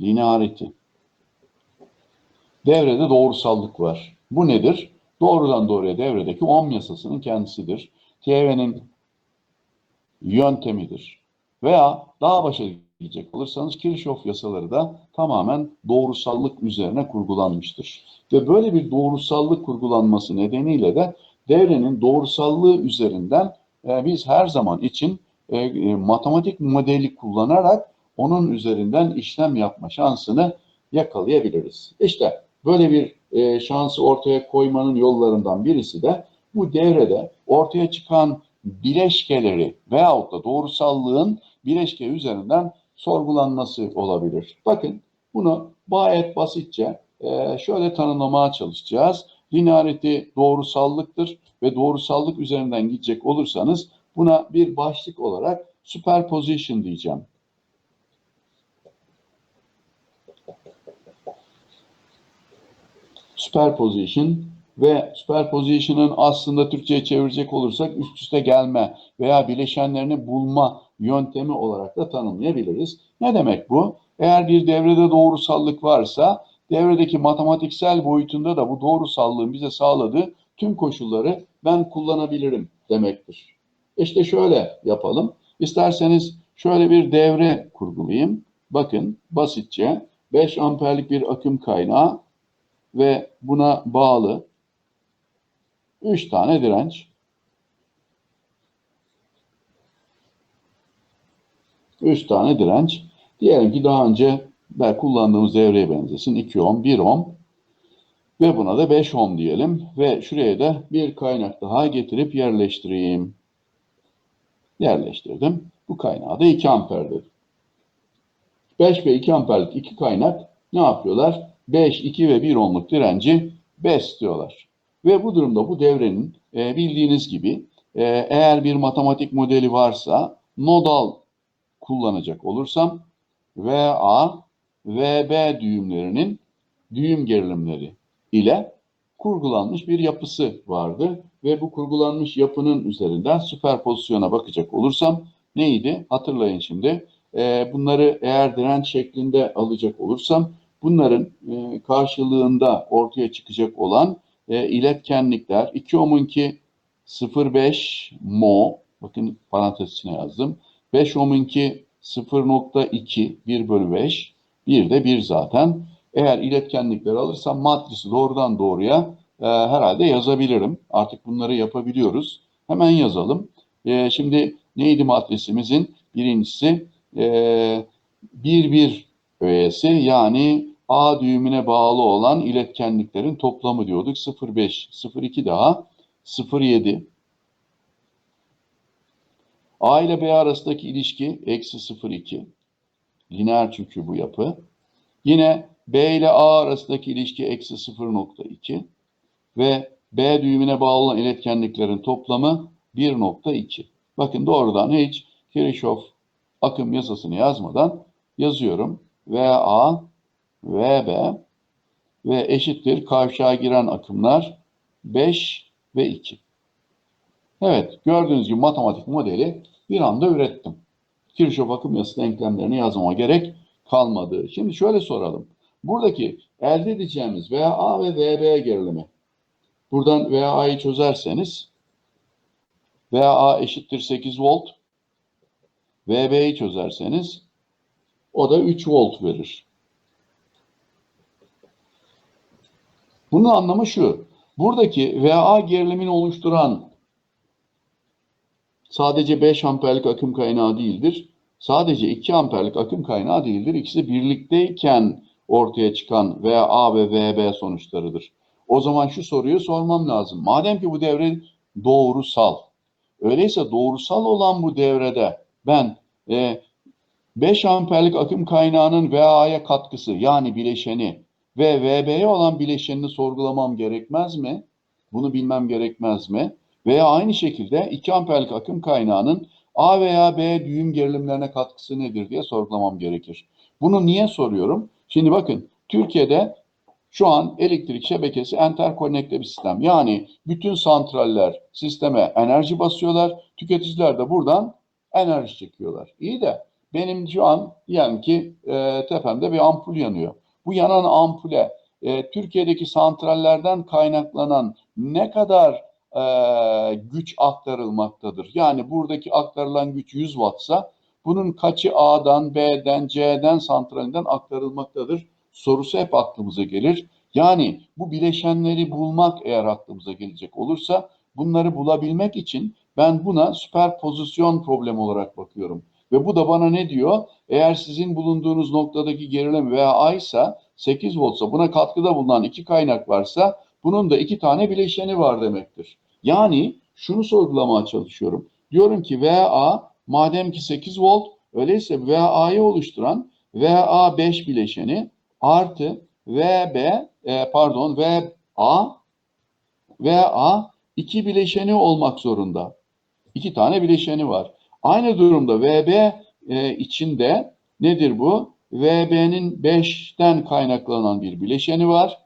Linearity. Devrede doğrusallık var. Bu nedir? Doğrudan doğruya devredeki ohm yasasının kendisidir. TV'nin yöntemidir. Veya daha başa gidecek olursanız Kirchhoff yasaları da tamamen doğrusallık üzerine kurgulanmıştır. Ve böyle bir doğrusallık kurgulanması nedeniyle de devrenin doğrusallığı üzerinden e, biz her zaman için e, e, matematik modeli kullanarak onun üzerinden işlem yapma şansını yakalayabiliriz. İşte böyle bir e, şansı ortaya koymanın yollarından birisi de bu devrede ortaya çıkan bileşkeleri veyahut da doğrusallığın bileşke üzerinden sorgulanması olabilir. Bakın bunu gayet basitçe e, şöyle tanımlamaya çalışacağız. Linearity doğrusallıktır ve doğrusallık üzerinden gidecek olursanız buna bir başlık olarak superposition diyeceğim. Superposition ve superposition'ın aslında Türkçe'ye çevirecek olursak üst üste gelme veya bileşenlerini bulma yöntemi olarak da tanımlayabiliriz. Ne demek bu? Eğer bir devrede doğrusallık varsa devredeki matematiksel boyutunda da bu doğrusallığın bize sağladığı tüm koşulları ben kullanabilirim demektir. İşte şöyle yapalım. İsterseniz şöyle bir devre kurgulayayım. Bakın basitçe 5 amperlik bir akım kaynağı ve buna bağlı 3 tane direnç. 3 tane direnç. Diyelim ki daha önce ben kullandığımız devreye benzesin. 2 ohm, 1 ohm ve buna da 5 ohm diyelim. Ve şuraya da bir kaynak daha getirip yerleştireyim. Yerleştirdim. Bu kaynağı da 2 amper dedim. 5 ve 2 amperlik iki kaynak ne yapıyorlar? 5, 2 ve 1 ohmluk direnci besliyorlar. Ve bu durumda bu devrenin e, bildiğiniz gibi e, eğer bir matematik modeli varsa nodal kullanacak olursam VA, VB düğümlerinin düğüm gerilimleri ile kurgulanmış bir yapısı vardı. Ve bu kurgulanmış yapının üzerinden süperpozisyona bakacak olursam neydi? Hatırlayın şimdi. E, bunları eğer direnç şeklinde alacak olursam bunların e, karşılığında ortaya çıkacak olan e, iletkenlikler 2 ohm'unki 0.5 mo bakın parantez içine yazdım. 5 ohm'unki 0.2 1 bölü 5 bir de 1 zaten. Eğer iletkenlikleri alırsam matrisi doğrudan doğruya e, herhalde yazabilirim. Artık bunları yapabiliyoruz. Hemen yazalım. E, şimdi neydi matrisimizin? Birincisi e, 1 1 öğesi yani A düğümüne bağlı olan iletkenliklerin toplamı diyorduk. 0,5, 0,2 daha 0,7. A ile B arasındaki ilişki eksi 0,2. Lineer çünkü bu yapı. Yine B ile A arasındaki ilişki eksi 0,2 ve B düğümüne bağlı olan iletkenliklerin toplamı 1,2. Bakın doğrudan hiç Kirchhoff akım yasasını yazmadan yazıyorum. VA VB ve eşittir kavşağa giren akımlar 5 ve 2. Evet gördüğünüz gibi matematik modeli bir anda ürettim. Kirchhoff akım yası denklemlerini yazmama gerek kalmadı. Şimdi şöyle soralım. Buradaki elde edeceğimiz VA ve VB gerilimi. Buradan VA'yı çözerseniz VA eşittir 8 volt. VB'yi çözerseniz o da 3 volt verir. Bunun anlamı şu. Buradaki VA gerilimini oluşturan sadece 5 amperlik akım kaynağı değildir. Sadece 2 amperlik akım kaynağı değildir. İkisi birlikteyken ortaya çıkan VA ve VB sonuçlarıdır. O zaman şu soruyu sormam lazım. Madem ki bu devre doğrusal. Öyleyse doğrusal olan bu devrede ben e, 5 amperlik akım kaynağının VA'ya katkısı yani bileşeni ve VB'ye olan bileşenini sorgulamam gerekmez mi? Bunu bilmem gerekmez mi? Veya aynı şekilde 2 amperlik akım kaynağının A veya B düğüm gerilimlerine katkısı nedir diye sorgulamam gerekir. Bunu niye soruyorum? Şimdi bakın Türkiye'de şu an elektrik şebekesi enterkonnekte bir sistem. Yani bütün santraller sisteme enerji basıyorlar. Tüketiciler de buradan enerji çekiyorlar. İyi de benim şu an diyelim ki e, tepemde bir ampul yanıyor. Bu yanan ampule e, Türkiye'deki santrallerden kaynaklanan ne kadar e, güç aktarılmaktadır? Yani buradaki aktarılan güç 100 wattsa bunun kaçı A'dan, B'den, C'den, santralinden aktarılmaktadır? Sorusu hep aklımıza gelir. Yani bu bileşenleri bulmak eğer aklımıza gelecek olursa bunları bulabilmek için ben buna süperpozisyon problemi olarak bakıyorum. Ve bu da bana ne diyor? Eğer sizin bulunduğunuz noktadaki gerilim veya A ise 8 voltsa buna katkıda bulunan iki kaynak varsa bunun da iki tane bileşeni var demektir. Yani şunu sorgulamaya çalışıyorum. Diyorum ki VA madem ki 8 volt öyleyse VA'yı oluşturan VA 5 bileşeni artı VB e, pardon VA VA iki bileşeni olmak zorunda. İki tane bileşeni var. Aynı durumda VB e, içinde nedir bu? VB'nin 5'ten kaynaklanan bir bileşeni var.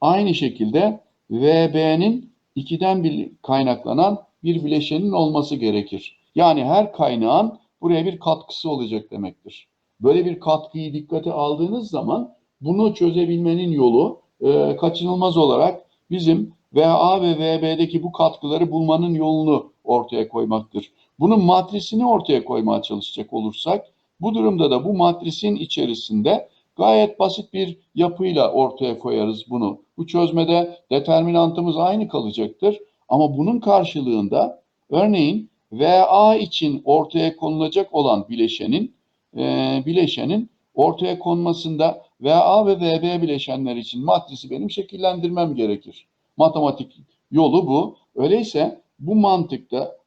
Aynı şekilde VB'nin 2'den bir kaynaklanan bir bileşenin olması gerekir. Yani her kaynağın buraya bir katkısı olacak demektir. Böyle bir katkıyı dikkate aldığınız zaman bunu çözebilmenin yolu e, kaçınılmaz olarak bizim VA ve VB'deki bu katkıları bulmanın yolunu ortaya koymaktır. Bunun matrisini ortaya koymaya çalışacak olursak bu durumda da bu matrisin içerisinde gayet basit bir yapıyla ortaya koyarız bunu. Bu çözmede determinantımız aynı kalacaktır. Ama bunun karşılığında örneğin VA için ortaya konulacak olan bileşenin e, bileşenin ortaya konmasında VA ve VB bileşenler için matrisi benim şekillendirmem gerekir. Matematik yolu bu. Öyleyse bu mantıkta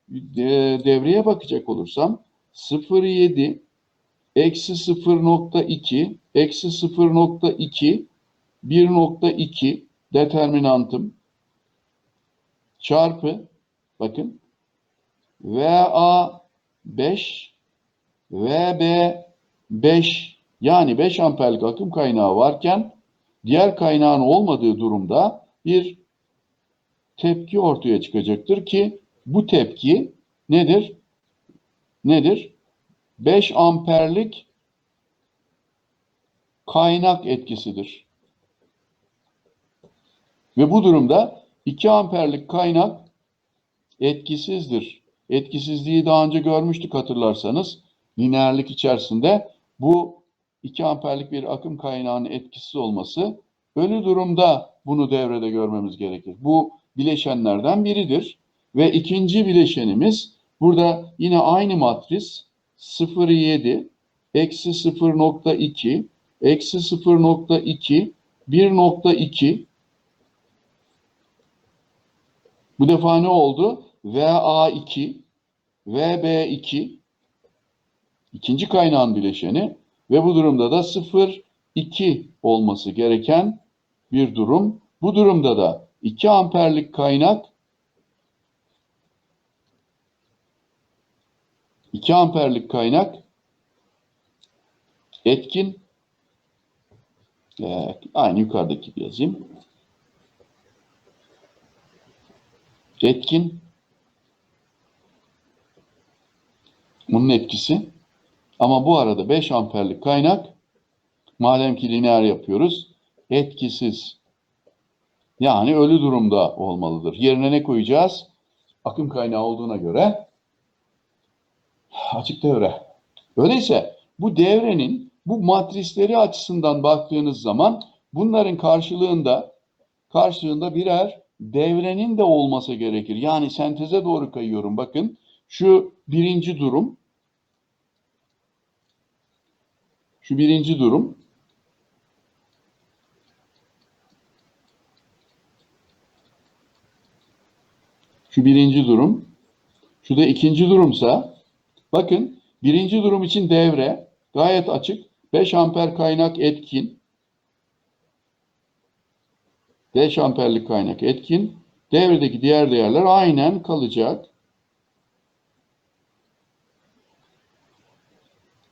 devreye bakacak olursam 0,7 eksi 0.2 eksi 0.2 1.2 determinantım çarpı bakın VA 5 VB 5 yani 5 amperlik akım kaynağı varken diğer kaynağın olmadığı durumda bir tepki ortaya çıkacaktır ki bu tepki nedir? Nedir? 5 amperlik kaynak etkisidir. Ve bu durumda 2 amperlik kaynak etkisizdir. Etkisizliği daha önce görmüştük hatırlarsanız. Lineerlik içerisinde bu 2 amperlik bir akım kaynağının etkisiz olması ölü durumda bunu devrede görmemiz gerekir. Bu bileşenlerden biridir. Ve ikinci bileşenimiz burada yine aynı matris 0,7 eksi 0,2 eksi 0,2 1,2 bu defa ne oldu? VA2 VB2 ikinci kaynağın bileşeni ve bu durumda da 0,2 olması gereken bir durum. Bu durumda da 2 amperlik kaynak 2 amperlik kaynak etkin e, aynı yukarıdaki gibi yazayım. Etkin bunun etkisi ama bu arada 5 amperlik kaynak madem ki lineer yapıyoruz etkisiz yani ölü durumda olmalıdır. Yerine ne koyacağız? Akım kaynağı olduğuna göre açık devre. Öyleyse bu devrenin bu matrisleri açısından baktığınız zaman bunların karşılığında karşılığında birer devrenin de olması gerekir. Yani senteze doğru kayıyorum. Bakın şu birinci durum şu birinci durum Şu birinci durum. Şu da ikinci durumsa bakın birinci durum için devre gayet açık. 5 amper kaynak etkin. 5 amperlik kaynak etkin. Devredeki diğer değerler aynen kalacak.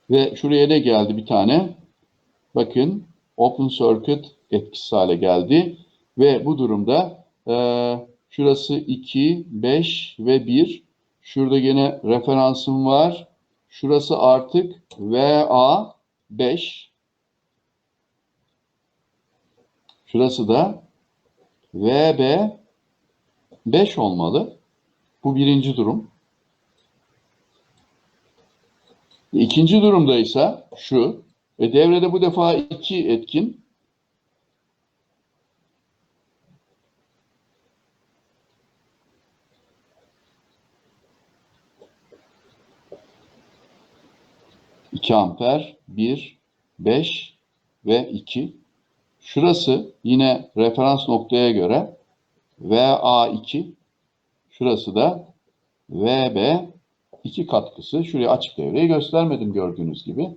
Ve şuraya ne geldi bir tane? Bakın open circuit etkisi hale geldi. Ve bu durumda e, Şurası 2, 5 ve 1. Şurada gene referansım var. Şurası artık VA 5. Şurası da VB 5 olmalı. Bu birinci durum. İkinci durumda ise şu. E devrede bu defa iki etkin. İki amper, bir, beş ve iki. Şurası yine referans noktaya göre VA2. Şurası da VB 2 katkısı. Şuraya açık devreyi göstermedim gördüğünüz gibi.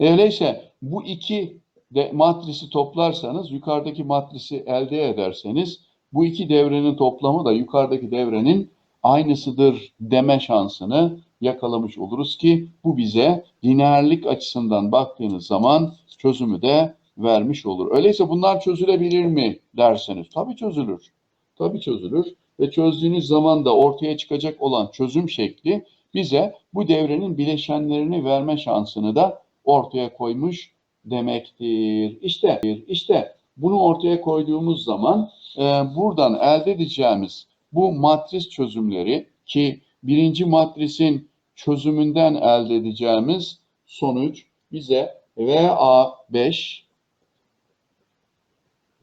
Öyleyse bu iki de matrisi toplarsanız, yukarıdaki matrisi elde ederseniz bu iki devrenin toplamı da yukarıdaki devrenin aynısıdır deme şansını yakalamış oluruz ki bu bize lineerlik açısından baktığınız zaman çözümü de vermiş olur. Öyleyse bunlar çözülebilir mi derseniz tabii çözülür. Tabii çözülür ve çözdüğünüz zaman da ortaya çıkacak olan çözüm şekli bize bu devrenin bileşenlerini verme şansını da ortaya koymuş demektir. İşte, işte bunu ortaya koyduğumuz zaman e, buradan elde edeceğimiz bu matris çözümleri ki birinci matrisin çözümünden elde edeceğimiz sonuç bize VA5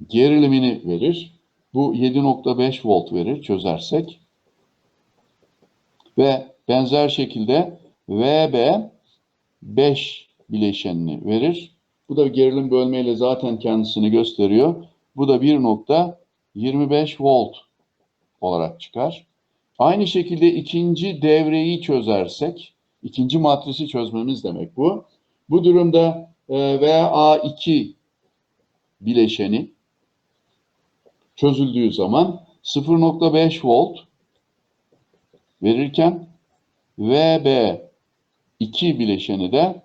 gerilimini verir. Bu 7.5 volt verir çözersek. Ve benzer şekilde VB 5 bileşenini verir. Bu da gerilim bölmeyle zaten kendisini gösteriyor. Bu da 1.25 volt olarak çıkar. Aynı şekilde ikinci devreyi çözersek, ikinci matrisi çözmemiz demek bu. Bu durumda e, VA2 bileşeni çözüldüğü zaman 0.5 volt verirken VB 2 bileşeni de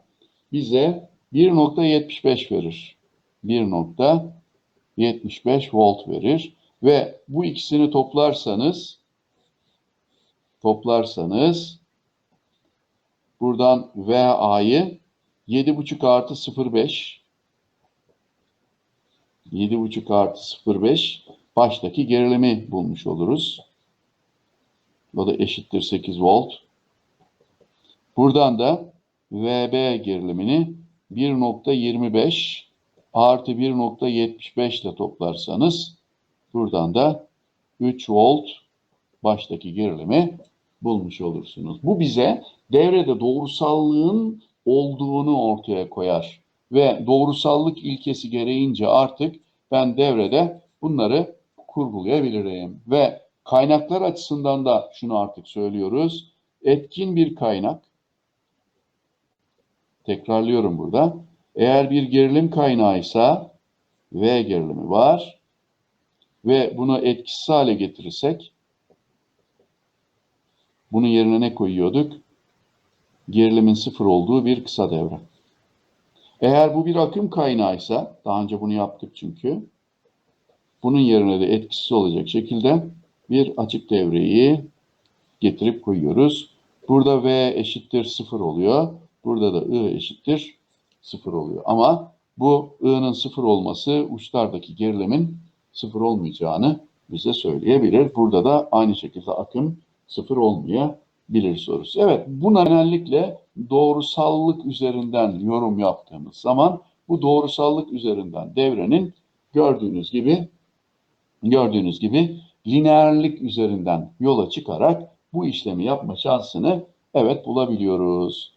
bize 1.75 verir. 1.75 volt verir ve bu ikisini toplarsanız toplarsanız buradan VA'yı 7.5 artı 0.5 7.5 artı 0.5 baştaki gerilimi bulmuş oluruz. O da eşittir 8 volt. Buradan da VB gerilimini 1.25 artı 1.75 ile toplarsanız buradan da 3 volt baştaki gerilimi bulmuş olursunuz. Bu bize devrede doğrusallığın olduğunu ortaya koyar ve doğrusallık ilkesi gereğince artık ben devrede bunları kurgulayabilirim. Ve kaynaklar açısından da şunu artık söylüyoruz. Etkin bir kaynak, tekrarlıyorum burada, eğer bir gerilim kaynağıysa V gerilimi var ve bunu etkisiz hale getirirsek bunun yerine ne koyuyorduk? Gerilimin sıfır olduğu bir kısa devre. Eğer bu bir akım kaynağıysa, daha önce bunu yaptık çünkü, bunun yerine de etkisiz olacak şekilde bir açık devreyi getirip koyuyoruz. Burada V eşittir 0 oluyor. Burada da I eşittir 0 oluyor. Ama bu I'nın 0 olması uçlardaki gerilimin 0 olmayacağını bize söyleyebilir. Burada da aynı şekilde akım 0 olmayabilir sorusu. Evet, buna genellikle doğrusallık üzerinden yorum yaptığımız zaman bu doğrusallık üzerinden devrenin gördüğünüz gibi gördüğünüz gibi lineerlik üzerinden yola çıkarak bu işlemi yapma şansını evet bulabiliyoruz.